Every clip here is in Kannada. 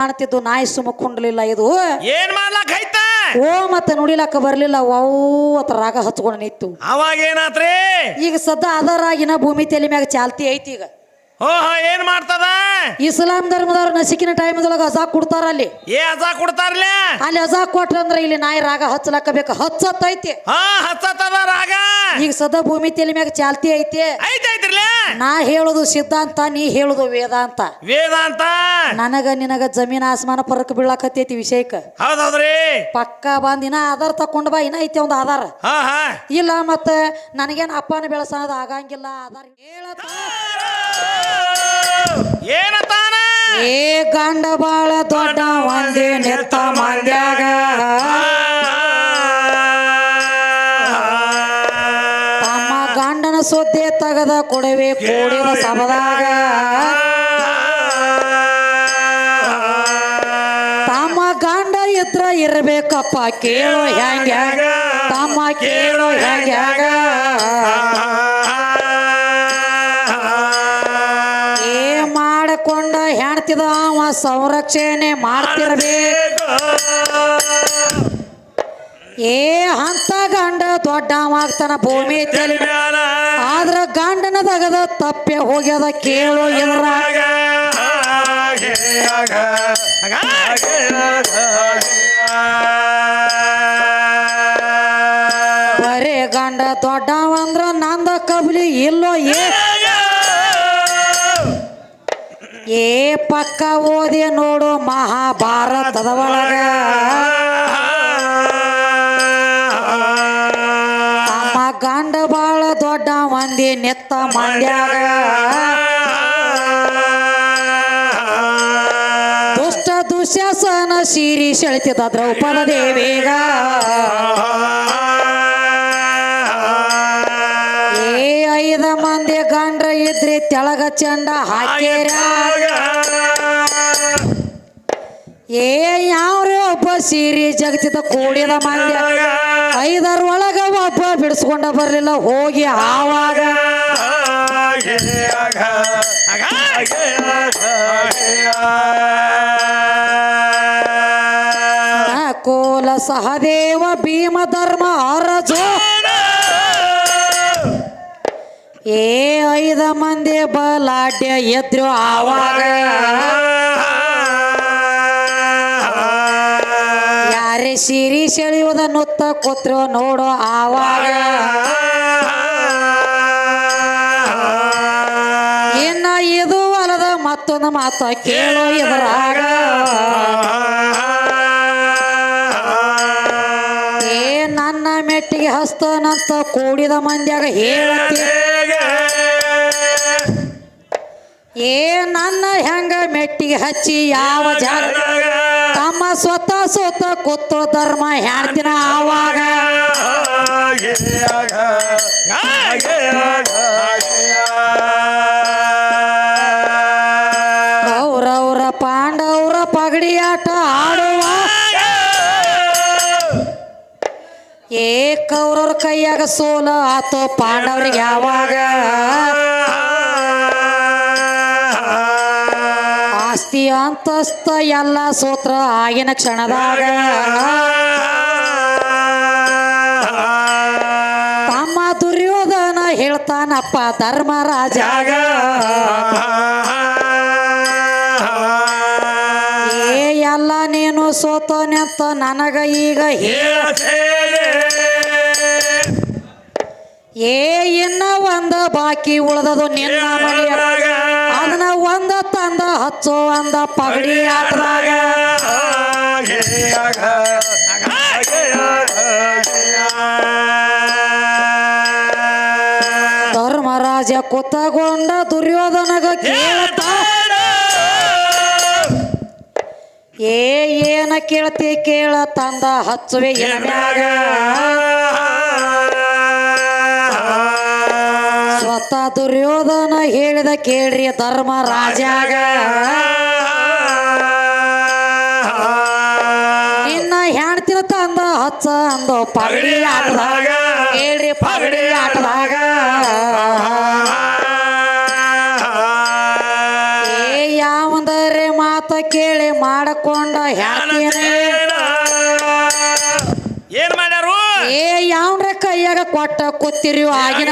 ಕಾಣ್ತಿದ್ದು ನಾಯಿ ಸುಮ್ಮ ಕುಂಡ್ಲಿಲ್ಲ ಇದು. ಏನ್ ಮಾಡ್ಲಕ್ ಐತ ಓ ಮತ್ತೆ ನುಡಿಲಕ್ಕ ಬರ್ಲಿಲ್ಲ. ಓ ಅತ್ತ ರಾಗ ಹಚ್ಕೊಂಡು ನಿಂತು. ಅವಾಗ ಏನಾತ್ರಿ? ಈಗ ಸದ್ದ ಅದರಾಗಿನ ಭೂಮಿ ತಲೆ ಮ್ಯಾಗ ಚಾಲ್ತಿ ಐತಿ ಈಗ. ಓಹೋ ಏನ್ ಮಾಡ್ತದ? ಇಸ್ಲಾಂ ಧರ್ಮದವ್ರು ನಸಿಕಿನ ಟೈಮ್ದೊಳಗ ಅಜಾ ಕೊಡ್ತಾರ ಅಲ್ಲಿ. ಏ ಅಜಾ ಕೊಡ್ತಾರ್ಲೆ? ಅಲ್ಲಿ ಅಜಾ ಕೊಟ್ರಂದ್ರ ಇಲ್ಲಿ ನಾಯಿ ರಾಗ ಹಚ್ಚಲಕ್ಕ ಬೇಕು ಹಚ್ಚತ್ತೈತಿ. ಹಾ ಹಚ್ಚತದ ರಾಗ. ಈಗ ಸದಾ ಭೂಮಿ ತಲೆ ಮ್ಯಾಗ ಚಾಲ್ತಿ ಐತಿ. ಐತ್ ಐತ್ರಿಲೆ ನಾ ಹೇಳುದು ಸಿದ್ಧಾಂತ ನೀ ಹೇಳುದು ವೇದಾಂತ ವೇದಾಂತ ನನಗ ನಿನಗ ಜಮೀನ್ ಆಸ್ಮಾನ ಪರಕ್ ಬೀಳಾಕತ್ತೈತಿ ವಿಷಯಕ್ಕ. ಹೌದೌದ್ರಿ? ಪಕ್ಕ ಬಂದ್ ಇನ್ನ ಆಧಾರ್ ತಕೊಂಡ್ ಬಾ ಇನ್ನ ಐತಿ ಒಂದು ಆಧಾರ. ಹಾ ಹಾ. ಇಲ್ಲ ಮತ್ತ ನನಗೇನ್ ಅಪ್ಪನ ಬೆಳೆಸೋದು ಆಗಂಗಿಲ್ಲ ಆಧಾರ ಹೇಳತ್ತ ಏನತಾನ ಏ ಗಂಡ ಬಾಳ ದೊಡ್ಡ ಒಂದೇ ನೆತ್ತ ಮಂದ್ಯಾಗ. ತಮ್ಮ ಗಂಡನ ಸುದ್ದಿ ತಗದ ಕೊಡವೆ ಕೂಡಿದ ಸಭದಾಗ. ತಮ್ಮ ಗಂಡ ಇದ್ರ ಇರ್ಬೇಕಪ್ಪ ಕೇಳೋ ಹ್ಯಾಂಗ್ಯಾಗ. ತಮ್ಮ ಕೇಳೋ ಹೆಂಗ್ಯಾಗ ಮಾಡಕೊಂಡ ಹೆಣ್ತಿದ ಅವ ಸಂರಕ್ಷಣೆ ಮಾಡ್ತಿರ್ಬೇಕು. ಏ, ಅಂತ ಗಂಡ ದೊಡ್ಡವಾಗ್ತಾನ ಭೂಮಿ ಆದ್ರ ಗಂಡನ ತಗದ ತಪ್ಪೆ ಹೋಗ್ಯದ ಕೇಳು ಇದ್ರಾಗ ಬರೇ ಗಂಡ ದೊಡ್ಡವಂದ್ರ ನಂದ ಕಬ್ಲಿ ಇಲ್ಲೋ ಏ. ಏ ಪಕ್ಕ ಓದಿ ನೋಡು ಮಹಾಭಾರತದ ಒಳಗ ನಮ್ಮ ಗಂಡ ಬಾಳ ದೊಡ್ಡ ಮಂದಿ ನೆತ್ತ ಮಂಡ್ಯಾಗ. ದುಷ್ಟ ದುಶ್ಯಾಸನ ಸೀರಿ ಸೆಳಿತಿದ ದ್ರೌಪದ ದೇವಿಗ. ಮಂದಿ ಗಂಡ್ರ ಇದ್ರಿ ತೆಳಗ ಚಂಡ ಹಾಕ್ಯಾರ. ಏ, ಯಾವ್ರಿ ಒಬ್ಬ ಸೀರಿ ಜಗತ್ತಿದ ಕೂಡಿದ ಮಂದಿ. ಐದರ ಒಳಗ ಒಬ್ಬ ಬಿಡಿಸ್ಕೊಂಡ ಬರ್ಲಿಲ್ಲ, ಹೋಗಿ ಆವಾಗ ಕೋಲ ಸಹದೇವ ಭೀಮ ಧರ್ಮ ಅರಜೋ ಏ ಐದ ಮಂದಿ ಬಲಾಟ್ಯ ಎದ್ರು ಆವಾಗ ಯಾರೇ ಸಿರಿ ಸೆಳೆಯುವುದ ನುತ್ತ ಕೂತ್ರು ನೋಡು ಆವಾಗ. ಇನ್ನ ಇದು ಅಲ್ಲದ ಮತ್ತೊಂದು ಮಾತು ಕೇಳು ಇದರಾಗ ಏ ನನ್ನ ಮೆಟ್ಟಿಗೆ ಹಸ್ತನಂತ ಕೂಡಿದ ಮಂದ್ಯಾಗ ಹೇಳತಿ ಏ ನನ್ನ ಹೆಂಗ ಮೆಟ್ಟಿಗೆ ಹಚ್ಚಿ ಯಾವ ಜಾಗ? ತಮ್ಮ ಸ್ವತಃ ಸ್ವತ ಕೂತು ಧರ್ಮ ಹೇಳ್ತಿನ ಆವಾಗ? ಅವ್ರವ್ರ ಪಾಂಡವ್ರ ಪಗಡಿ ಆಟ ಆಡುವ. ಏ ಕೌರವ್ರ ಕೈಯಾಗ ಸೋಲ ಆತೋ ಪಾಂಡವ್ರಿಗೆ ಯಾವಾಗ? ಆಸ್ತಿ ಅಂತಸ್ತ ಎಲ್ಲ ಸೋತ್ರ ಆಗಿನ ಕ್ಷಣದಾಗ. ತಮ್ಮ ದುರ್ಯೋಧನ ಹೇಳ್ತಾನಪ್ಪ ಧರ್ಮರಾಜಾಗ ಏ ಎಲ್ಲ ನೀನು ಸೋತನೆಂತ ನನಗ ಈಗ ಏ ಇನ್ನ ಒಂದ ಬಾಕಿ ಉಳ್ದದು ನಿನ್ನ ಮನೆಯ ಅದನ್ನ ಒಂದ ಹಚ್ಚೋ ಅಂದ ಪಗಡಿ ಆಟದಾಗ. ಧರ್ಮರಾಜ ಕುತ್ತಗೊಂಡ ದುರ್ಯೋಧನಗ ಕೇಳತ. ಏ ಏನ ಕೇಳ್ತಿ ಕೇಳ ತಂದ ಹಚ್ಚುವೆ ಮ್ಯಾಗ ಸ್ವತಃ ದುರ್ಯೋಧನ ಹೇಳಿದ ಕೇಳ್ರಿ ರಾಜ ಇನ್ನ ಹೆಣ್ತಿನ ತಂದ ಹಚ್ಚ ಅಂದ ಪಗಡಿ ಆಟದಾಗ. ಕೇಳ್ರಿ ಪಗಡಿ ಆಟದಾಗ. ಏ ಯಾವಂದರೆ ಮಾತ ಕೇಳಿ ಮಾಡಕೊಂಡ ಹೇಳ್ತೀನಿ ಏ ಯಾವ್ರ ಕೈಯಾಗ ಕೊಟ್ಟ ಕೂತಿರಿ ಆಗಿನ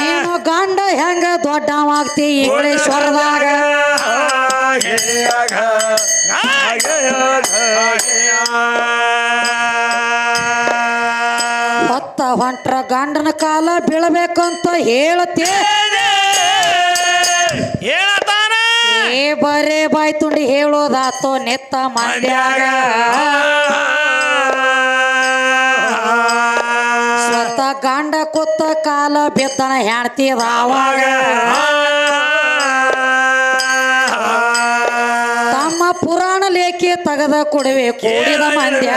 ನೀನು ಗಂಡ ಹೆಂಗ ದೊಡ್ಡವಾಗ್ತಿ ಇಂಗ್ಲೇಶ್ವರದಾಗ ಹೊತ್ತ ಹೊಂಟ್ರ ಗಂಡನ ಕಾಲ ಬೀಳ್ಬೇಕಂತ ಹೇಳತ್ತೆ ಏ ಬರೇ ಬಾಯ್ ತುಂಡಿ ಹೇಳೋದಾತೋ ನೆತ್ತ ಮಂದ್ಯಾಗ ಗಂಡ ಕೊತ್ತ ಕಾಲ ಬೆತ್ತನ ಹೆಣ್ತಿದ ಅವಾಗ ತಮ್ಮ ಪುರಾಣ ಲೇಖಿ ತೆಗೆದ ಕೊಡುವೆ ಕೂಡಿದ ಮಂದ್ಯ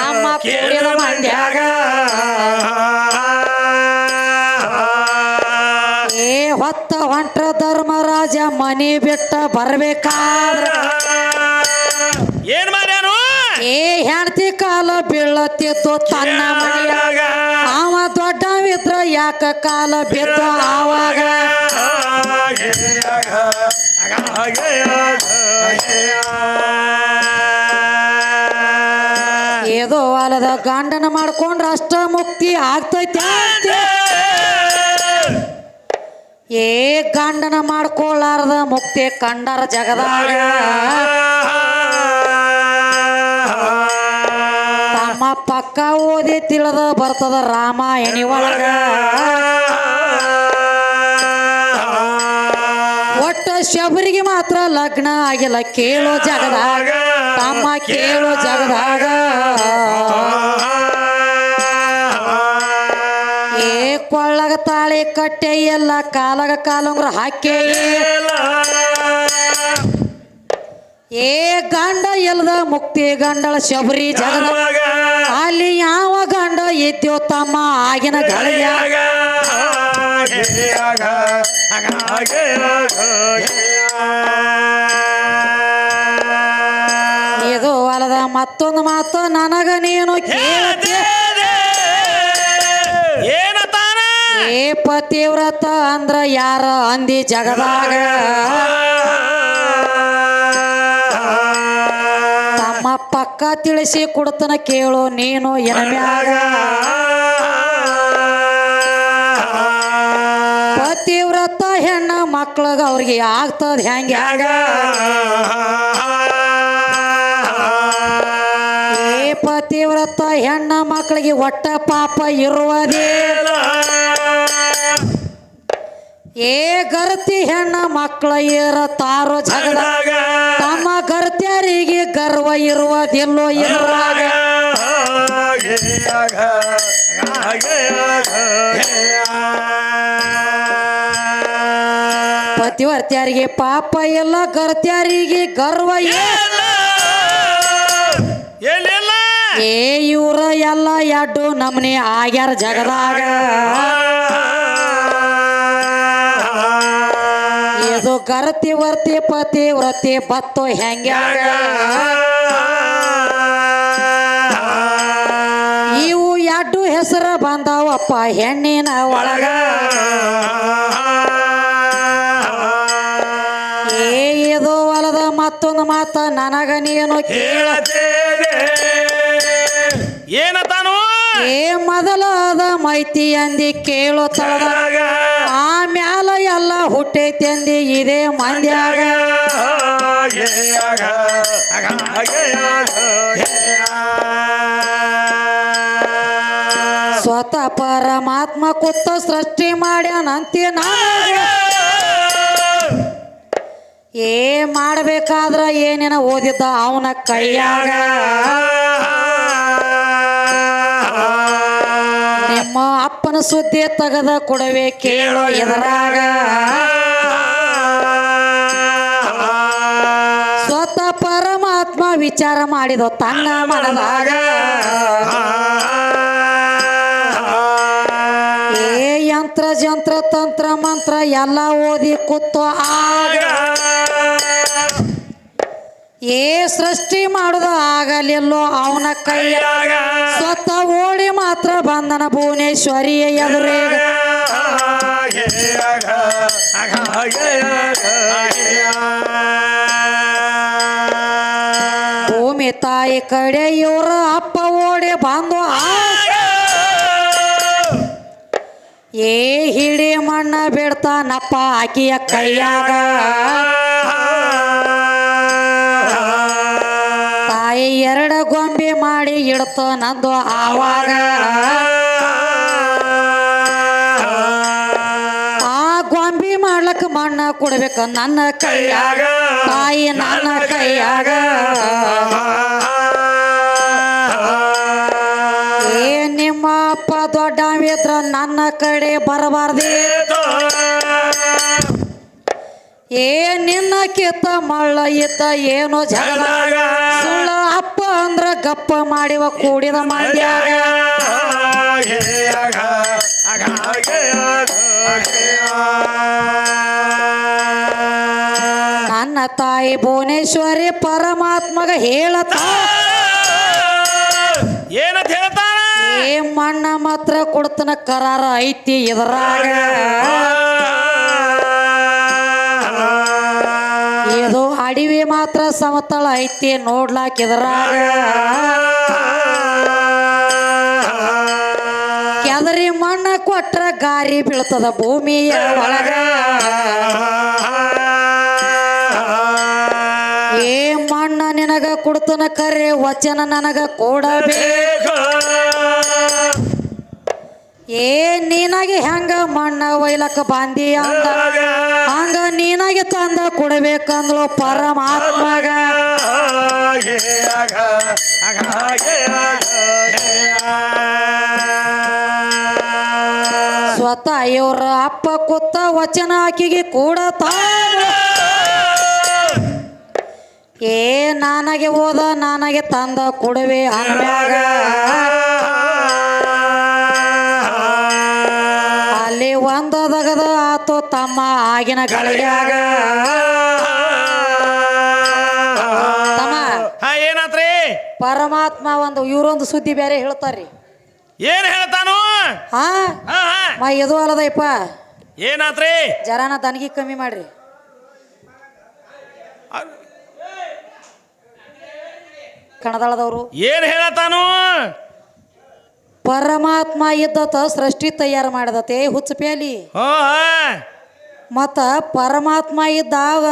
ತಮ್ಮ ಕೂಡಿದ ಮಂದ್ಯಾಗ ಏ ಹೊತ್ತ ಹೊಂಟ್ರ ಧರ್ಮರಾಜ ಮನಿ ಬಿಟ್ಟ ಬರ್ಬೇಕಾದ್ರ. ಏನ್ ಮಾಡ್ಯಾನು? ಏ ಹೆಣ್ತಿ ಕಾಲ ಬೀಳತ್ತಿತ್ತು ತನ್ನ ಮನೆಯಾಗ ಅವ ಯಾಕ ಕಾಲ ಬಿದ್ದ ಆವಾಗ ಏದೋ ಹೊಲದ ಗಂಡನ ಮಾಡ್ಕೊಂಡ್ರ ಅಷ್ಟ ಮುಕ್ತಿ ಆಗ್ತೈತೆ. ಏ ಗಂಡನ ಮಾಡ್ಕೊಳ್ಳಾರದ ಮುಕ್ತಿ ಕಂಡರ ಜಗದಾಗ ಪಕ್ಕ ಓದಿ ತಿಳಿದ ಬರ್ತದ ರಾಮಾಯಣಿ ಒಳಗ. ಒಟ್ಟ ಶಬರಿಗೆ ಮಾತ್ರ ಲಗ್ನ ಆಗಿಲ್ಲ. ಕೇಳೋ ಜಗದಾಗ, ತಮ್ಮ ಕೇಳೋ ಜಗದಾಗ. ಏ ಕೊಳ್ಳಗ ತಾಳಿ ಕಟ್ಟೆ ಎಲ್ಲ ಕಾಲಗ ಕಾಲಂಗ್ರ ಹಾಕಿ. ಏ ಗಂಡ ಎಲ್ಲದ ಮುಕ್ತಿ ಗಂಡಳ ಶಬರಿ ಜಗದ. ಅಲ್ಲಿ ಯಾವ ಗಂಡ ಇದ್ಯೋ ತಮ್ಮ ಆಗಿನ ಗಳಿಯಾಗ ಇದು ಹೊಲದ ಮತ್ತೊಂದು ಮಾತು ನನಗ ನೀನು ಕೇಳತಿ. ಏನತಾನ ಏ ಪತಿವ್ರತ ಅಂದ್ರ ಯಾರ ಅಂದಿ ಜಗದಾಗ? ಪಕ್ಕ ತಿಳಿಸಿ ಕೊಡ್ತನ ಕೇಳು, ನೀನು ಎನಮ್ಯಾಗ ಪತಿವ್ರತ ಹೆಣ್ಣ ಮಕ್ಳಗ ಅವ್ರಿಗೆ ಆಗ್ತದ ಹೆಂಗ್ಯಾಗ ಏ ಪತಿವ್ರತ ಹೆಣ್ಣ ಮಕ್ಕಳಿಗೆ ಒಟ್ಟ ಪಾಪ ಇರುವುದೇ? ಏ ಗರ್ತಿ ಹೆಣ್ಣ ಮಕ್ಕಳ ಇರತಾರೋ ಜಗಳ? ತಮ್ಮ ಗರ್ತ್ಯಾರಿಗೆ ಗರ್ವ ಇರುವುದಿಲ್ಲೋ ಇರುವಾಗ ಪತಿವರ್ತ್ಯಾರಿಗೆ ಪಾಪ ಎಲ್ಲ ಗರ್ತ್ಯಾರಿಗೆ ಗರ್ವ ಏನಿಲ್ಲ. ಏ ಇವ್ರ ಎಲ್ಲ ಎಡ್ಡು ನಮ್ನೆ ಆಗ್ಯಾರ ಜಗದಾಗ. ಗರತಿ ವರ್ತಿ ಪತಿ ವ್ರತಿ ಬತ್ತು ಹೆಂಗ ಇವು ಎಡ್ಡು ಹೆಸರ ಬಂದಾವಪ್ಪ ಹೆಣ್ಣಿನ ಒಳಗ. ಏ ಇದು ಹೊಲದ ಮತ್ತೊಂದು ಮಾತ ನನಗ ನೀನು ಕೇಳ. ಏನತಾನು? ಏ ಮೊದಲಾದ ಮೈತಿ ಅಂದಿ ಕೇಳು ಆಮ್ಯಾಲ ಎಲ್ಲ ಹುಟ್ಟೈತೆಂದಿ ಇದೇ ಮಂದ್ಯಾಗ. ಸ್ವತಃ ಪರಮಾತ್ಮ ಕೂತ ಸೃಷ್ಟಿ ಮಾಡ್ಯಾನಂತಿ ನಾನು ಏ ಮಾಡ್ಬೇಕಾದ್ರ ಏನೇನ ಓದಿದ್ದ ಅವನ ಕೈಯಾಗ. ನಿಮ್ಮ ಅಪ್ಪನ ಸುದ್ದಿ ತಗದ ಕೊಡವೆ ಕೇಳೋ ಎದರಾಗ. ಸ್ವತಃ ಪರಮಾತ್ಮ ವಿಚಾರ ಮಾಡಿದ ತನ್ನ ಮನದಾಗ. ಏ ಯಂತ್ರ, ಜಂತ್ರ, ತಂತ್ರ, ಮಂತ್ರ ಎಲ್ಲ ಓದಿ ಕೂತೋ ಆಗ. ಏ ಸೃಷ್ಟಿ ಮಾಡುದ ಆಗಲಿಲ್ಲೋ ಅವನ ಕೈಯ ಸ್ವತ ಓಡಿ ಮಾತ್ರ ಬಂದನ ಭುವನೇಶ್ವರಿಯ ಭೂಮಿ ತಾಯಿ ಕಡೆ ಇವರ ಅಪ್ಪ ಓಡಿ ಬಂದು ಏ ಹಿಡಿ ಮಣ್ಣ ಬಿಡ್ತಾನಪ್ಪ ಆಕಿಯ ಕೈಯಾಗ. ಮಾಡಿ ಇಡ್ತೋ ನಂದು ಆವಾಗ. ಆ ಗೊಂಬಿ ಮಾಡ್ಲಕ್ಕ ಮಣ್ಣ ಕೊಡ್ಬೇಕು ನನ್ನ ಕೈಯಾಗ. ತಾಯಿ ನನ್ನ ಕೈಯಾಗ. ಏ ನಿಮ್ಮ ಅಪ್ಪ ದೊಡ್ಡವಿದ್ರ ನನ್ನ ಕಡೆ ಬರಬಾರ್ದಿ. ಏ ನಿನ್ನ ಕಿತ್ತ ಮಳ್ಳ ಇತ್ತ ಏನೋ ಜಗಳ? ಸುಳ್ಳ ಅಪ್ಪ ಅಂದ್ರ ಗಪ್ಪ ಮಾಡಿವ ಕೂಡಿದ ಮಂಡ್ಯಾಗ. ನನ್ನ ತಾಯಿ ಭುವನೇಶ್ವರಿ ಪರಮಾತ್ಮಗ ಹೇಳತ ಏನಂತ ಹೇಳ್ತಾನ? ಏ ಮಣ್ಣ ಮಾತ್ರ ಕೊಡ್ತನ ಕರಾರ ಐತಿ ಇದ್ರಾಗ. ಅಡಿವಿ ಮಾತ್ರ ಸಮತಳ ಐತಿ ನೋಡ್ಲಾಕ ಇದ್ರಾಗ ಕೆದರಿ ಮಣ್ಣ ಕೊಟ್ರ ಗಾರಿ ಬೀಳ್ತದ ಭೂಮಿಯ ಒಳಗ. ಏ ಮಣ್ಣ ನಿನಗ ಕೊಡ್ತನ ಕರೆ, ವಚನ ನನಗ ಕೊಡಬೇಕು. ಏ, ನೀನಾಗಿ ಹೆಂಗ ಮಣ್ಣ ಒಯ್ಲಕ್ಕ ಬಾಂದಿ ಅಂತ ಹಂಗ ನೀನಾಗೆ ತಂದ ಕೊಡಬೇಕಂದ್ಲು ಪರಮಾತ್ಮಗ. ಸ್ವತಃ ಇವ್ರ ಅಪ್ಪ ಕೂತ ವಚನ ಆಕಿಗೆ ಕೂಡ ಏ, ನನಗೆ ಓದ ನನಗೆ ತಂದ ಕೊಡುವೆ ಅಂದಾಗ ಅಲ್ಲಿ ಒಂದದಗದ ತಮ್ಮ ಆಗಿನ ಗಳಿಯಾಗ ತಮ್ಮ. ಹಾ ಏನಾತ್ರಿ? ಪರಮಾತ್ಮ ಒಂದು ಇವರೊಂದು ಸುದ್ದಿ ಬೇರೆ ಹೇಳ್ತಾರ್ರಿ. ಏನ್ ಹೇಳ್ತಾನು? ಹಾ? ಹಾ ಹಾ. ಮಾ ಇದು ಏನಾತ್ರಿ? ಜರಾನ ದನಗಿ ಕಮ್ಮಿ ಮಾಡ್ರಿ. ಕಣದಾಳದವರು. ಏನ್ ಹೇಳತಾನು? ಪರಮಾತ್ಮ ಇದ್ದತ ಸೃಷ್ಟಿ ತಯಾರು ಮಾಡದತೆ ಹುಚ್ಚ ಪ್ಯಾಲಿ. ಹೋ ಹಾ. ಮತ್ತ ಪರಮಾತ್ಮ ಇದ್ದಾಗ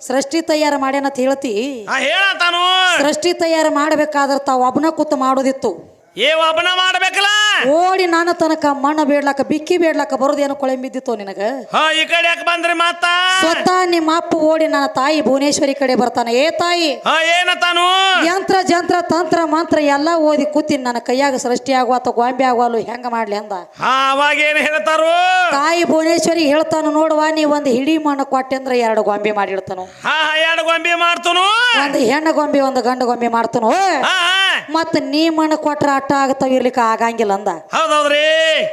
ಸೃಷ್ಟಿ ತಯಾರು ಮಾಡ್ಯಾನಂತ ಹೇಳ್ತಿ. ಹೇಳತಾನು ಸೃಷ್ಟಿ ತಯಾರು ಮಾಡ್ಬೇಕಾದ್ರ ತಾವ್ ಒಬ್ಬನ ಕೂತು ಮಾಡೋದಿತ್ತು. ಏ ಒಬ್ಬನ ಮಾಡ್ಬೇಕಲ್ಲ? ಓಡಿ ನಾನು ತನಕ ಮಣ್ಣ ಬೇಡ್ಲಾಕ ಬಿಕ್ಕಿ ಬೇಡ್ಲಾಕ ಬರೋದೇನು ಕೊಳೆ ಬಿದ್ದಿತ್ತು ನಿನಗ? ಹಾ ಈ ಕಡೆ ಯಾಕೆ ಬಂದ್ರಿ ಮತ್ತ ಸ್ವತಃ ನಿಮ್ಮ ಅಪ್ಪ ಓಡಿ ನನ್ನ ತಾಯಿ ಭುವನೇಶ್ವರಿ ಕಡೆ ಬರ್ತಾನೆ. ಏ ತಾಯಿ ಹಾ ಏನತಾನು ಯಂತ್ರ ಜಂತ್ರ ತಂತ್ರ ಮಂತ್ರ ಎಲ್ಲ ಓದಿ ಕೂತೀನಿ. ನನ್ನ ಕೈಯಾಗ ಸೃಷ್ಟಿ ಆಗುವ ಅಥವಾ ಗೊಂಬೆ ಆಗುವಲ್ಲ ಹೆಂಗ ಮಾಡ್ಲಿ ಅಂದ. ಹಾ ಅವಾಗ ಏನ್ ಹೇಳ್ತಾರು? ತಾಯಿ ಭುವನೇಶ್ವರಿ ಹೇಳ್ತಾನು ನೋಡುವ ನೀ ಒಂದು ಹಿಡಿ ಮಣ್ಣು ಕೊಟ್ಟೆ ಅಂದ್ರೆ ಎರಡು ಗೊಂಬೆ ಮಾಡಿಡ್ತಾನು. ಹಾ ಹಾ ಎರಡು ಗೊಂಬಿ ಮಾಡ್ತನು. ಒಂದು ಹೆಣ್ಣು ಗೊಂಬೆ ಒಂದು ಗಂಡು ಗೊಂಬೆ ಮಾಡ್ತಾನು. ಹಾ ಹಾ. ಮತ್ತ ನೀ ಮಣ್ಣು ಕೊಟ್ರ ಅಟ್ಟ ಆಗತಾವ ಇರ್ಲಿಕ್ಕೆ ಆಗಂಗಿಲ್ಲ ಅಂದ. ಹೌದೌದ್ರಿ?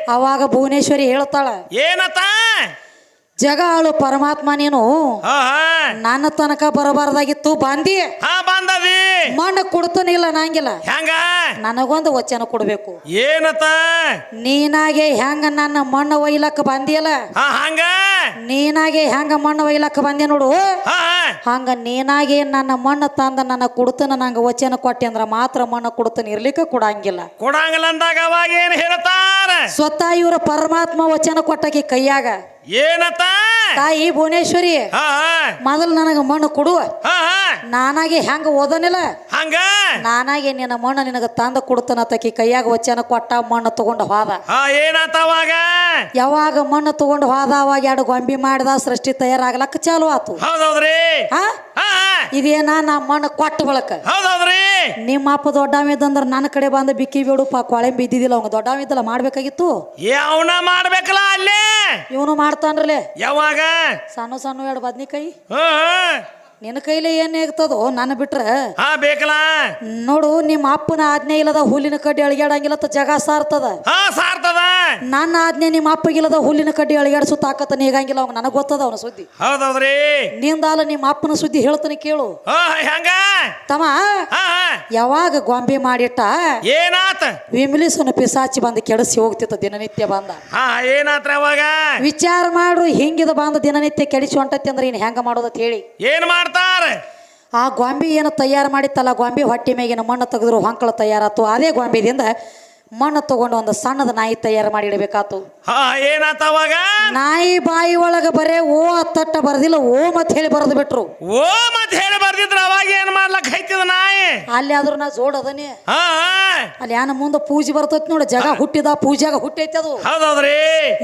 ಅವಾಗ ಭುವನೇಶ್ವರಿ ಹೇಳ್ತಾಳ ಏನತ್ತ? ಜಗ ಆಳು ಪರಮಾತ್ಮ ನೀನು ನನ್ನ ತನಕ ಬರಬಾರ್ದಾಗಿತ್ತು ಬಂದಿ. ಬಂದದಿ. ಮಣ್ಣು ಕೊಡ್ತಾನಿಲ್ಲ ನಂಗಿಲ್ಲ. ಹೆಂಗ? ನನಗೊಂದು ವಚನ ಕೊಡ್ಬೇಕು. ಏನತ್ತ ನೀನಾಗೆ ಹೆಂಗ ನನ್ನ ಮಣ್ಣು ಒಯ್ಲಕ್ಕ ಬಂದಿಯಲ್ಲ? ಹಂಗ? ನೀನಾಗೆ ಹೆಂಗ ಮಣ್ಣು ಒಯ್ಲಕ್ಕ ಬಂದೆ ನೋಡು. ಹಂಗ ನೀನಾಗೆ ನನ್ನ ಮಣ್ಣು ತಂದ ನನ್ನ ಕೊಡ್ತನ ನಂಗ ವಚನ ಕೊಟ್ಟೆ ಅಂದ್ರ ಮಾತ್ರ ಮಣ್ಣು ಕೊಡ್ತಾನೆ ಇರ್ಲಿಕ್ಕೆ ಕೊಡಂಗಿಲ್ಲ. ಕೊಡಂಗಿಲ್ಲ ಅಂದಾಗ ಅವಾಗ ಏನ್ ಹೇಳ್ತಾರ? ಸ್ವತಃ ಇವ್ರ ಪರಮಾತ್ಮ ವಚನ ಕೊಟ್ಟಕಿ ಕೈಯಾಗ. ಏನತ್ತ? ತಾಯಿ ಭುವನೇಶ್ವರಿ ಮೊದಲು ನನಗೆ ಮಣ್ಣು ಕೊಡು. ನಾನಾಗಿ ಹೆಂಗ ಓದನಿಲ್ಲ. ಹಂಗ? ನಾನಾಗಿ ನಿನ್ನ ಮಣ್ಣು ನಿನಗೆ ತಂದ ಕೊಡ್ತಾನ ತಕಿ ಕೈಯಾಗ ವಚನ ಕೊಟ್ಟ ಮಣ್ಣು ತಗೊಂಡು ಹೋದ. ಏನತ್ತ ಯಾವಾಗ ಮಣ್ಣು ತಗೊಂಡು ಹೋದ ಅವಾಗ ಎರಡು ಗೊಂಬಿ ಮಾಡಿದ ಸೃಷ್ಟಿ ತಯಾರಾಗ್ಲಕ್ಕ ಚಾಲು ಆತು. ಹೌದೌದ್ರಿ? ಇದೇನ ನಾ ಮಣ್ಣು ಕೊಟ್ಟ ಬಳಕ. ಹೌದೌದ್ರಿ? ನಿಮ್ಮ ಅಪ್ಪ ದೊಡ್ಡವಿದ್ದಂದ್ರ ನನ್ನ ಕಡೆ ಬಂದು ಬಿಕ್ಕಿ ಬೇಡುಪ್ಪ ಕೊಳೆ ಬಿದ್ದಿದ್ದಿಲ್ಲ ಅವಂಗ ದೊಡ್ಡವಿದ್ದಲ್ಲ ಮಾಡ್ಬೇಕಾಗಿತ್ತು? ಯಾವನ ಮಾಡ್ಬೇಕಲ್ಲ ಅಲ್ಲೇ? ಇವನು ಮಾಡ್ತಾನ್ರಲ್ಲೇ ಯಾವಾಗ ಸಣ್ಣ ಸಣ್ಣ ಎರಡು ಬದ್ನಿಕಾಯಿ ನಿನ್ನ ಕೈಲಿ ಏನ್ ಆಗ್ತದೋ ನನ್ನ ಬಿಟ್ರ. ಹಾ ಬೇಕಲ್ಲ? ನೋಡು ನಿಮ್ಮ ಅಪ್ಪನ ಆಜ್ಞೆ ಇಲ್ಲದ ಹುಲ್ಲಿನ ಕಡ್ಡಿ ಅಳಗ್ಯಾಡಂಗಿಲ್ಲ ಜಗ ಸಾರ್ತದ. ಹಾ ಸಾರ್ತದ. ನನ್ನ ಆಜ್ಞೆ ನಿಮ್ಮ ಅಪ್ಪಗಿಲ್ಲದ ಹುಲ್ಲಿನ ಕಡ್ಡಿ ಅಳಗಾಡಿಸು ತಾಕತ್ತ ನೀಗಂಗಿಲ್ಲ ಅವ್ನ ನನಗೆ ಗೊತ್ತದ ಅವನ ಸುದ್ದಿ. ಹೌದೌದ್ರಿ. ನಿಂದಾಲ ನಿಮ್ಮ ಅಪ್ಪನ ಸುದ್ದಿ ಹೇಳ್ತಾನೆ ಕೇಳು. ಹೆಂಗ? ತಮ್ಮ ಯಾವಾಗ ಗೊಂಬೆ ಮಾಡಿಟ್ಟ? ಏನಾತ? ವಿಮಲಿಸನ ಪಿಸಾಚಿ ಬಂದು ಕೆಡಿಸಿ ಹೋಗ್ತಿತ್ತ ದಿನನಿತ್ಯ ಬಂದ. ಏನಾತ್ರ ಅವಾಗ? ವಿಚಾರ ಮಾಡ್ರು ಹಿಂಗಿದ ಬಂದ ದಿನನಿತ್ಯ ಕೆಡಿಸಿ ಹೊಂಟತಿ ಅಂದ್ರೆ ಇನ್ನು ಹೆಂಗ ಮಾಡೋದತ್ ಹೇಳಿ. ಏನ್ ಮಾಡ್ತಾರ? ಆ ಗೊಂಬೆ ಏನು ತಯಾರು ಮಾಡಿತ್ತಲ್ಲ ಗೊಂಬೆ ಹೊಟ್ಟೆ ಮೇಗಿನ ಮಣ್ಣು ತೆಗೆದ್ರು ಹೊಂಕಳ ತಯಾರಾತು ಅದೇ ಗೊಂಬಿದಿಂದ ಮಣ್ಣು ತಗೊಂಡು ಒಂದು ಸಣ್ಣದ ನಾಯಿ ತಯಾರು ಮಾಡಿ ಇಡಬೇಕಾತು. ಹಾ ಏನಾತ ಅವಾಗ? ನಾಯಿ ಬಾಯಿ ಒಳಗ ಬರೇ ಓ ಅತ್ತಟ್ಟ ಬರದಿಲ್ಲ ಓ ಮತ್ ಹೇಳಿ ಬರೆದು ಬಿಟ್ರು. ಓ ಮತ್ ಹೇಳಿ ಬರ್ದಿದ್ರ ಅವಾಗ ಏನ್ ಮಾಡ್ಲಕ್ ಹೈತಿದ ನಾಯಿ? ಅಲ್ಲಿ ಆದ್ರೂ ನಾ ಜೋಡದನೇ ಹಾ. ಅಲ್ಲಿ ಯಾನ ಮುಂದೆ ಪೂಜೆ ಬರ್ತೈತಿ ನೋಡಿ ಜಗ ಹುಟ್ಟಿದ ಪೂಜೆಗ ಹುಟ್ಟೈತಿ ಅದು. ಹೌದೌದ್ರಿ?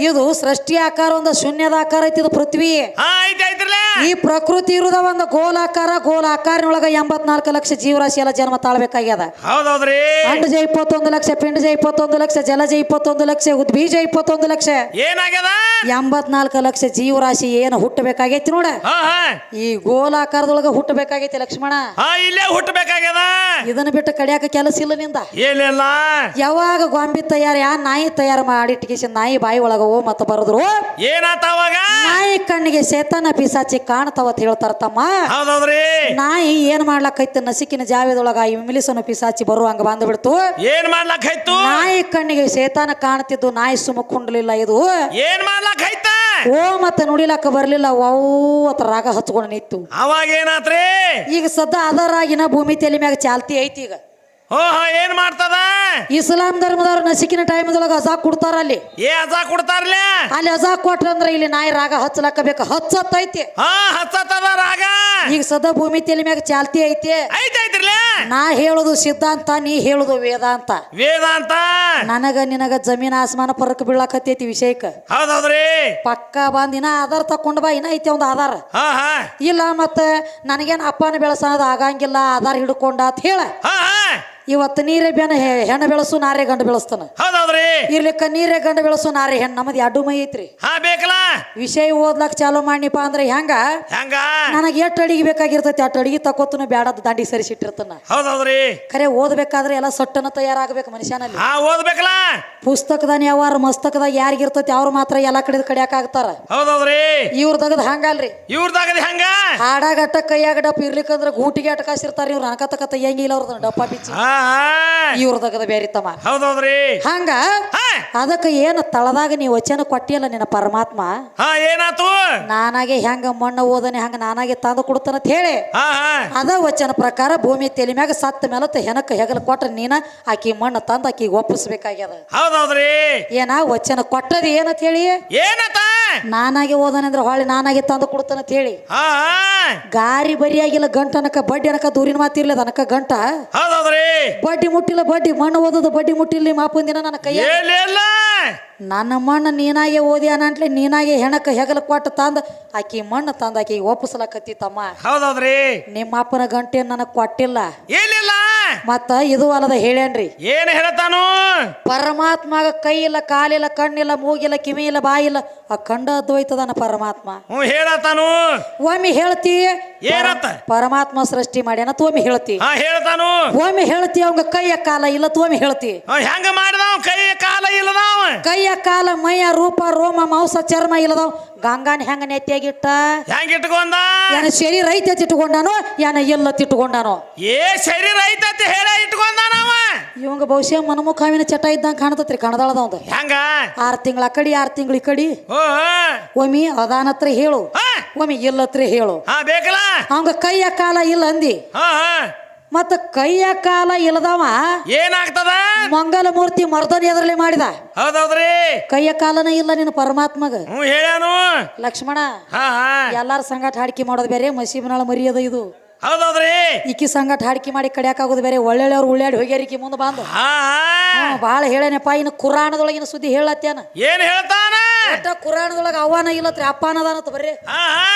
ಇದು ಸೃಷ್ಟಿ ಆಕಾರ ಒಂದು ಶೂನ್ಯದ ಆಕಾರ ಐತಿ ಇದು ಪೃಥ್ವಿ. ಹಾ ಐತಿ ಐತ್ರಲ್ಲ ಈ ಪ್ರಕೃತಿ ಇರುದ ಒಂದು ಗೋಲಾಕಾರ ಗೋಲಾಕಾರನೊಳಗ ಎಂಬತ್ನಾಲ್ಕು ಲಕ್ಷ ಜೀವರಾಶಿ ಎಲ್ಲ ಜನ್ಮ ತಾಳ್ಬೇಕಾಗ್ಯದ. ಹೌದೌದ್ರಿ? ಅಂಡಜ ಇಪ್ಪತ್ತೊಂದು ಲಕ್ಷ ಪಿಂಡಜ ಇಪ್ಪತ್ತೊಂದು ಲಕ್ಷ ಜಲಜ ಇಪ್ಪತ್ತೊಂದು ಲಕ್ಷ ಉದ್ಬೀಜ ಇಪ್ಪತ್ತೊಂದು ಲಕ್ಷ. ಏನಾಗ್ಯದ? ಎಂಬತ್ನಾಲ್ಕು ಲಕ್ಷ ಜೀವರಾಶಿ ಏನು ಹುಟ್ಟಬೇಕಾಗೈತಿ ನೋಡ. ಹಾ ಹಾ. ಈ ಗೋಲಾಕಾರದೊಳಗ ಹುಟ್ಟಬೇಕಾಗೈತಿ ಲಕ್ಷ್ಮಣ. ಹಾ ಇಲ್ಲೇ ಹುಟ್ಟಬೇಕಾಗ್ಯದ? ಇದನ್ನ ಬಿಟ್ಟು ಕಡಿಯಾಕ ಕೆಲಸ ಇಲ್ಲ ನಿಂದ. ಏನಿಲ್ಲ. ಯಾವಾಗ ಗೊಂಬಿ ತಯಾರ ಯಾ ನಾಯಿ ತಯಾರು ಮಾಡಿಟ್ಕೇಸಿ ನಾಯಿ ಬಾಯಿ ಒಳಗ ಓ ಮತ್ತ ಬರದ್ರು? ಏನಾತ ಅವಾಗ? ನಾಯಿ ಕಣ್ಣಿಗೆ ಶೇತನ ಪಿಸಾಚಿ ಕಾಣ್ತಾವ ಅಂತ ಹೇಳ್ತಾರ ತಮ್ಮ. ಹೌದೌದ್ರಿ. ನಾಯಿ ಏನ್ ಮಾಡ್ಲಕ್ಕೈತಿ ನಸಿಕಿನ ಜಾವೇದೊಳಗ ಈ ಮಿಲಿಸನು ಪಿಸಾಚಿ ಬರುವಂಗ ಹಂಗ ಬಂದ್ಬಿಡ್ತು. ಏನ್ ಮಾಡ್ಲಕ್ ನಾಯಿ ಕಣ್ಣಿಗೆ ಸೇತಾನ ಕಾಣ್ತಿದ್ದು ನಾಯಿ ಸುಮಕೊಂಡ್ಲಿಲ್ಲ ಇದು. ಏನ್ ಮಾಡ್ಲಾಕ್ ಓ ಮತ್ತೆ ನುಡಿಲಕ್ಕ ಬರ್ಲಿಲ್ಲ ಓ ಅತ್ತ ರಾಗ ಹಚ್ಕೊಂಡು ನಿಂತು. ಅವಾಗ ಏನಾತ್ರಿ? ಈಗ ಸದ್ದ ಅದರಾಗಿನ ಭೂಮಿ ತಲೆ ಮ್ಯಾಗ ಚಾಲ್ತಿ ಐತಿ ಈಗ. ಏನ್ ಮಾಡ್ತದ? ಇಸ್ಲಾಂ ಧರ್ಮದವ್ರು ನಸಿಕಿನ ಟೈಮ್ದೊಳಗೆ ಅಜಾ ಕೊಡ್ತಾರ ಅಲ್ಲಿ. ಏ ಅಜಾ ಕೊಡ್ತಾರಲ್ಲ ಅಲ್ಲಿ ಅಜಾ ಕೊಟ್ರಂದ್ರ ಇಲ್ಲಿ ನಾಯಿ ರಾಗ ಹಚ್ಚಲಕ್ಕ ಬೇಕು ಹಚ್ಚತ್ತೈತಿ. ಹಾ ಹಚ್ಚತದ ರಾಗ? ಈಗ ಸದ ಭೂಮಿ ತಲೆ ಮ್ಯಾಗ ಚಾಲ್ತಿ ಐತಿ. ನಾ ಹೇಳುದು ಸಿದ್ಧಾಂತ ನೀ ಹೇಳುದು ವೇದಾಂತ ವೇದಾಂತ ನನಗ ನಿನಗ ಜಮೀನ್ ಆಸ್ಮಾನ ಪರಕ್ ಬೀಳಕತ್ತೈತಿ ವಿಷಯಕ್ಕ. ಹೌದೌದ್ರಿ? ಪಕ್ಕ ಬಂದ್ ಇನ್ನ ಆಧಾರ್ ತಕೊಂಡ್ ಬಾ ಇನ್ನ ಐತಿ ಒಂದು ಆಧಾರ. ಹಾ ಹಾ. ಇಲ್ಲ ಮತ್ತೆ ನನಗೇನ್ ಅಪ್ಪನ ಬೆಳೆಸೋದು ಆಗಂಗಿಲ್ಲ ಆಧಾರ್ ಹಿಡ್ಕೊಂಡ ಅಂತ ಹೇಳ. ಹಾ ಹಾ. ಇವತ್ತು ನೀರೇ ಬೆನ ಹೆಣ್ಣು ಬೆಳೆಸು ನಾರೇ ಗಂಡು ಬೆಳೆಸ್ತಾನ. ಇರ್ಲಿಕ್ಕ ನೀರೇ ಗಂಡ ಬೆಳೆಸೋ ನಾರಿ ಹೆಣ್ಣು ನಮ್ಮದು ಅಡ್ಡು ಮೈ ಐತ್ರಿ. ಹಾ ಬೇಕಲ್ಲ? ವಿಷಯ ಓದ್ಲಾಕ್ ಚಾಲೂ ಮಾಡಿಪ್ಪ ಅಂದ್ರೆ ಹೆಂಗ? ಹೆಂಗ? ನನಗೆ ಎಷ್ಟು ಅಡಿಗೆ ಬೇಕಾಗಿರ್ತೈತಿ ಅಷ್ಟು ಅಡಿಗೆ ಬೇಡ ಬ್ಯಾಡದ ದಾಂಡಿ ಸರಿಸಿಟ್ಟಿರ್ತಾನ ಹೌದೌದ್ರಿ. ಖರೆ ಓದ್ಬೇಕಾದ್ರೆ ಎಲ್ಲ ಸೊಟ್ಟನ ತಯಾರಾಗಬೇಕು ಮನುಷ್ಯನಲ್ಲಿ. ಹಾ ಓದ್ಬೇಕಲ್ಲ? ಪುಸ್ತಕದಾನ ಯಾವಾರ ಮಸ್ತಕದಾಗ ಯಾರಿಗಿರ್ತೈತಿ ಅವ್ರು ಮಾತ್ರ ಎಲ್ಲಾ ಕಡೆ ಕಡಿಯಾಕ ಆಗ್ತಾರ. ಹೌದೌದ್ರಿ. ಇವ್ರ ತಗದ್ ಹಂಗಲ್ರಿ. ಇವ್ರದಾಗದ ಹೆಂಗ? ಹಾಡಾಗಟ್ಟ ಕೈಯಾಗ ಡಪ್ ಇರ್ಲಿಕ್ಕಂದ್ರ ಗೂಟಿಗೆ ಅಟಕಾಸಿರ್ತಾರ ಇವ್ರು ಅನಕತಕ ತಯ್ಯಂಗಿಲ್ಲ ಅವ್ರದ್ದು ಡಪ್ಪ ಬಿಚ್ಚಿ ಹಾ ಹಾ. ಇವ್ರ ತಗದ ಬೇರೆ ತಮ್ಮ ಹೌದೌದ್ರಿ. ಹಂಗ? ಹಾ. ಅದಕ್ಕೆ ಏನು ತಳದಾಗ ನೀ ವಚನ ಕೊಟ್ಟಿಯಲ್ಲ ನಿನ್ನ ಪರಮಾತ್ಮ? ಹಾ ಏನಾತು? ನಾನಾಗೆ ಹೆಂಗ ಮಣ್ಣು ಓದನೆ ಹಂಗ ನಾನಾಗೆ ತಂದು ಕೊಡ್ತಾನಂತ ಹೇಳಿ. ಹಾ ಹಾ. ಅದ ವಚನ ಪ್ರಕಾರ ಭೂಮಿ ತೆಲಿ ಮ್ಯಾಗ ಸತ್ತ ಮೇಲತ್ತ ಹೆನಕ ಹೆಗಲ ಕೊಟ್ರ ನೀನ ಆಕಿ ಮಣ್ಣು ತಂದು ಆಕಿಗೆ ಒಪ್ಪಿಸ್ಬೇಕಾಗ್ಯದ. ಹೌದೌದ್ರಿ. ಏನ ವಚನ ಕೊಟ್ಟದ ಏನಂತ ಹೇಳಿ? ಏನತ? ನಾನಾಗೆ ಓದನೆ ಅಂದ್ರೆ ಹೊಳ್ಳಿ ನಾನಾಗೆ ತಂದು ಕೊಡ್ತಾನಂತ ಹೇಳಿ. ಹಾ ಹಾ. ಗಾರಿ ಬರಿಯಾಗಿಲ್ಲ ಗಂಟ ಅನಕ ಬಡ್ಡಿ ಅನಕ ದೂರಿನ ಮಾತಿರ್ಲದ ಅದನಕ ಗಂಟ. ಹೌದೌದ್ರಿ. ಬಡ್ಡಿ ಮುಟ್ಟಿಲ್ಲ ಬಡ್ಡಿ ಮಣ್ಣು ಓದೋದು ಬಡ್ಡಿ ಮುಟ್ಟಿಲ್ಲ ಮಾಪನ್ ದಿನ ನನ್ನ ಕೈಯ ಏನಿಲ್ಲ ನನ್ನ ಮಣ್ಣು ನೀನಾಗೆ ಓದಿ ಅನ್ನಂಟ್ಲೆ ನೀನಾಗೆ ಹೆಣಕ ಹೆಗಲ ಕೊಟ್ಟು ತಂದ ಆಕಿ ಮಣ್ಣು ತಂದ ಆಕಿ ಒಪ್ಪಿಸ್ಲಕತ್ತಿ ತಮ್ಮ ಹೌದೌದ್ರಿ. ನಿಮ್ಮ ಅಪ್ಪನ ಗಂಟೆ ನನಗೆ ಕೊಟ್ಟಿಲ್ಲ. ಏನಿಲ್ಲ ಮತ್ತ ಇದು ಅಲ್ಲದ ಹೇಳೇನ್ರಿ? ಏನ್ ಹೇಳ್ತಾನು? ಪರಮಾತ್ಮಗ ಕೈ ಇಲ್ಲ ಕಾಲಿಲ್ಲ ಕಣ್ಣಿಲ್ಲ ಮೂಗಿಲ್ಲ ಕಿವಿ ಇಲ್ಲ ಬಾಯಿಲ್ಲ ಆ ಕಂಡ ಅದ್ವೈತದನ ಪರಮಾತ್ಮ. ಹ್ಞೂ ಹೇಳತಾನು. ಒಮ್ಮೆ ಹೇಳ್ತಿ ಏನತ್ತ ಪರಮಾತ್ಮ ಸೃಷ್ಟಿ ಮಾಡ್ಯಾನ ತೋಮಿ ಹೇಳ್ತಿ. ಹಾ ಹೇಳ್ತಾನು. ಒಮ್ಮೆ ಹೇಳ್ತಿ ಅವಂಗ ಕೈಯ ಕಾಲ ಇಲ್ಲ ತೋಮಿ ಹೇಳ್ತಿ. ಹಾ, ಹೆಂಗ ಮಾಡಿದವ? ಕೈ ಕಾಲ ಇಲ್ಲದ ಕೈಯ ಕಾಲ ಮೈಯ ರೂಪ ರೋಮ ಮಾಂಸ ಚರ್ಮ ಇಲ್ಲದವ್. ಗಂಗಾನ ಹೆಂಗ ನೆತ್ತಿಯಾಗಿಟ್ಟ ಹೆಂಗ ಇಟ್ಕೊಂಡ ಏನ ಶರೀರ ಐತೆ ತಿಟ್ಕೊಂಡಾನೋ ಏನ ಇಲ್ಲ ತಿಟ್ಕೊಂಡಾನೋ ಏ ಶರೀರ ಐತತಿ ಹೇಳ ಇಟ್ಕೊಂಡ ನಾವ ಇವಂಗ ಬಹುಶಃ ಮನಮುಖಾವಿನ ಚಟ ಇದ್ದಂಗ ಕಾಣತತ್ರಿ ಕಣದಾಳದವಂದ ಹೆಂಗ? ಆರು ತಿಂಗಳ ಕಡಿ ಆರು ತಿಂಗಳ ಈ ಕಡಿ. ಓ ಒಮ್ಮಿ ಅದಾನತ್ರ ಹೇಳು. ಹಾ. ಒಮ್ಮಿ ಇಲ್ಲತ್ರ ಹೇಳು. ಹಾ ಬೇಕಲ್ಲ? ಅವಂಗ ಕೈಯ ಕಾಲ ಇಲ್ಲ ಅಂದಿ. ಹಾ ಹಾ. ಮತ್ತ ಕೈಯ ಕಾಲ ಇಲ್ಲದವ ಏನಾಗ್ತದ? ಮಂಗಲ ಮೂರ್ತಿ ಮರ್ದನ ಎದರಲಿ ಮಾಡಿದ. ಹೌದೌದ್ರಿ. ಕೈಯ ಕಾಲನ ಇಲ್ಲ ನಿನ್ನ ಪರಮಾತ್ಮಗ. ಹ್ಞೂ ಹೇಳ್ಯಾನು. ಲಕ್ಷ್ಮಣ ಹಾ ಹಾ. ಎಲ್ಲಾರ ಸಂಗಾಟ ಹಾಡಿಕೆ ಮಾಡೋದು ಬೇರೆ ಮಸೀಬನಾಳ ಮರಿಯದ ಇದು. ಹೌದೌದ್ರಿ? ಇಕ್ಕಿ ಸಂಗಟ ಹಾಡಿಕೆ ಮಾಡಿ ಕಡಿಯಾಕಾಗೋದು ಬೇರೆ. ಒಳ್ಳೆಯವ್ರು ಉಳ್ಳಾಡಿ ಹೋಗ್ಯಾರಿಕಿ ಮುಂದೆ ಬಂದು. ಹಾ ಭಾಳ ಹೇಳೇನಪ್ಪ ಇನ್ನು ಕುರಾಣದೊಳಗಿನ ಸುದ್ದಿ ಹೇಳತ್ತೇನ ಏನ್ ಹೇಳ್ತಾನ? ಒಟ್ಟ ಕುರಾಣದೊಳಗ ಅವನ ಇಲ್ಲತ್ರಿ ಅನ್ನದಾನತ್ ಬರ್ರಿ. ಹಾ ಹಾ.